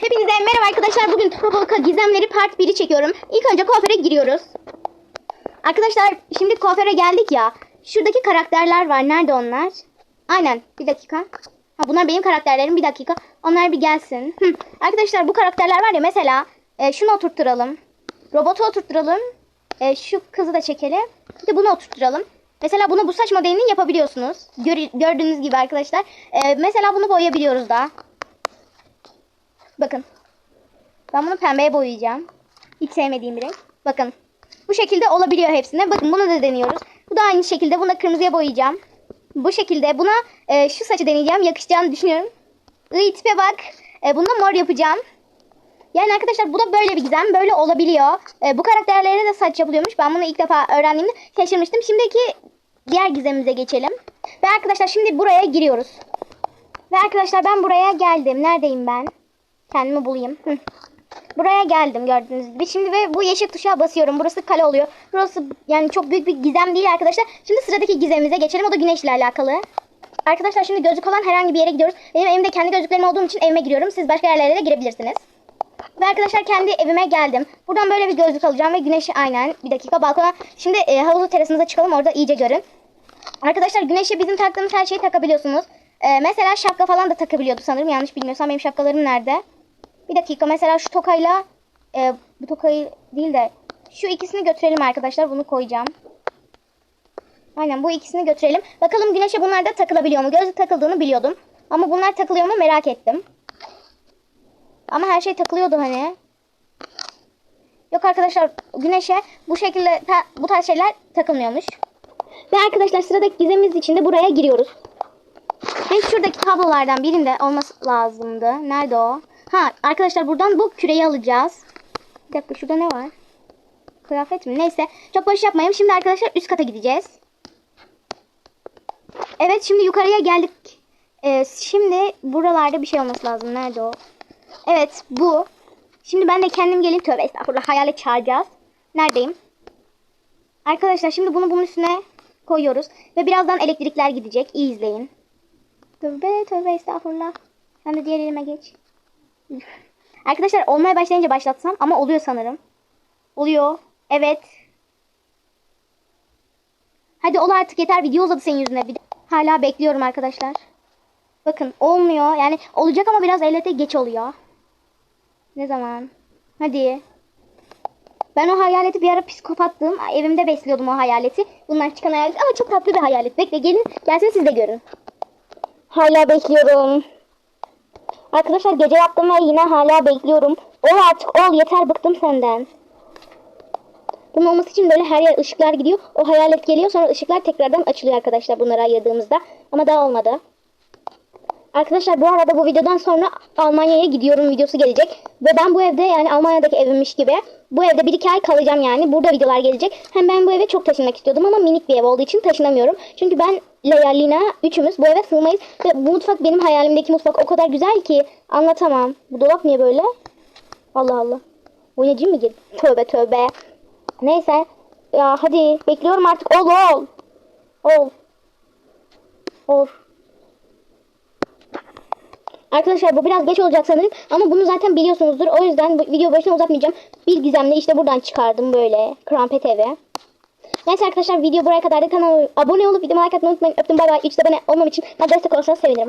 Hepinize merhaba arkadaşlar. Bugün Topoka Gizemleri Part 1'i çekiyorum. İlk önce kuaföre giriyoruz. Arkadaşlar şimdi kuaföre geldik ya. Şuradaki karakterler var. Nerede onlar? Aynen. Bir dakika. Ha, bunlar benim karakterlerim. Bir dakika. Onlar bir gelsin. Hı. Arkadaşlar bu karakterler var ya mesela e, şunu oturtturalım. Robotu oturtturalım. E, şu kızı da çekelim. Bir de bunu oturtturalım. Mesela bunu bu saç modelini yapabiliyorsunuz. Gör- gördüğünüz gibi arkadaşlar. E, mesela bunu boyayabiliyoruz da. Bakın. Ben bunu pembeye boyayacağım. Hiç sevmediğim bir renk. Bakın. Bu şekilde olabiliyor hepsine. Bakın bunu da deniyoruz. Bu da aynı şekilde. Bunu da kırmızıya boyayacağım. Bu şekilde. Buna e, şu saçı deneyeceğim. Yakışacağını düşünüyorum. Iy tipe bak. E, bunu da mor yapacağım. Yani arkadaşlar bu da böyle bir gizem. Böyle olabiliyor. E, bu karakterlere de saç yapılıyormuş. Ben bunu ilk defa öğrendiğimde şaşırmıştım. Şimdiki diğer gizemimize geçelim. Ve arkadaşlar şimdi buraya giriyoruz. Ve arkadaşlar ben buraya geldim. Neredeyim ben? Kendimi bulayım. Hı. Buraya geldim gördüğünüz gibi. Şimdi ve bu yeşil tuşa basıyorum. Burası kale oluyor. Burası yani çok büyük bir gizem değil arkadaşlar. Şimdi sıradaki gizemimize geçelim. O da güneşle alakalı. Arkadaşlar şimdi gözlük olan herhangi bir yere gidiyoruz. Benim evimde kendi gözlüklerim olduğum için evime giriyorum. Siz başka yerlere de girebilirsiniz. Ve arkadaşlar kendi evime geldim. Buradan böyle bir gözlük alacağım ve güneşi aynen. Bir dakika balkona. Şimdi e, havuzlu terasımıza çıkalım orada iyice görün. Arkadaşlar güneşe bizim taktığımız her şeyi takabiliyorsunuz. E, mesela şapka falan da takabiliyordu sanırım. Yanlış bilmiyorsam benim şapkalarım nerede? Bir dakika mesela şu tokayla e, bu tokayı değil de şu ikisini götürelim arkadaşlar. Bunu koyacağım. Aynen bu ikisini götürelim. Bakalım güneşe bunlar da takılabiliyor mu? Gözlük takıldığını biliyordum. Ama bunlar takılıyor mu merak ettim. Ama her şey takılıyordu hani. Yok arkadaşlar güneşe bu şekilde bu tarz şeyler takılmıyormuş. Ve arkadaşlar sıradaki gizemimiz için de buraya giriyoruz. Ve şuradaki tablolardan birinde olması lazımdı. Nerede o? Ha arkadaşlar buradan bu küreyi alacağız. Bir dakika şurada ne var? Kıyafet mi? Neyse çok boş yapmayayım. Şimdi arkadaşlar üst kata gideceğiz. Evet şimdi yukarıya geldik. Ee, şimdi buralarda bir şey olması lazım. Nerede o? Evet bu. Şimdi ben de kendim gelip tövbe estağfurullah hayalet çağıracağız. Neredeyim? Arkadaşlar şimdi bunu bunun üstüne koyuyoruz. Ve birazdan elektrikler gidecek. İyi izleyin. Tövbe tövbe estağfurullah. Sen de diğer elime geç. Arkadaşlar olmaya başlayınca başlatsam ama oluyor sanırım. Oluyor. Evet. Hadi ol artık yeter video uzadı senin yüzüne. Bir de- Hala bekliyorum arkadaşlar. Bakın olmuyor. Yani olacak ama biraz ellete geç oluyor. Ne zaman? Hadi. Ben o hayaleti bir ara psikopattım. Evimde besliyordum o hayaleti. Bunlar çıkan hayalet ama çok tatlı bir hayalet. Bekle gelin. Gelsin siz de görün. Hala bekliyorum. Arkadaşlar gece yaptım ve yine hala bekliyorum. Ol artık ol yeter bıktım senden. Bunun olması için böyle her yer ışıklar gidiyor. O hayalet geliyor sonra ışıklar tekrardan açılıyor arkadaşlar bunları ayırdığımızda. Ama daha olmadı. Arkadaşlar bu arada bu videodan sonra Almanya'ya gidiyorum videosu gelecek. Ve ben bu evde yani Almanya'daki evimmiş gibi bu evde bir iki ay kalacağım yani. Burada videolar gelecek. Hem ben bu eve çok taşınmak istiyordum ama minik bir ev olduğu için taşınamıyorum. Çünkü ben Leia, Lina üçümüz bu eve sığmayız. Ve bu mutfak benim hayalimdeki mutfak o kadar güzel ki anlatamam. Bu dolap niye böyle? Allah Allah. Oynayıcı mı girdi? Tövbe tövbe. Neyse. Ya hadi bekliyorum artık. Ol ol. Ol. Ol. Arkadaşlar bu biraz geç olacak sanırım ama bunu zaten biliyorsunuzdur. O yüzden bu video başına uzatmayacağım. Bir gizemle işte buradan çıkardım böyle krampet evi. Neyse arkadaşlar video buraya kadar da kanala abone olup videoma like atmayı unutmayın. Öptüm bay bay. Hiç de abone olmam için bana destek olursanız sevinirim.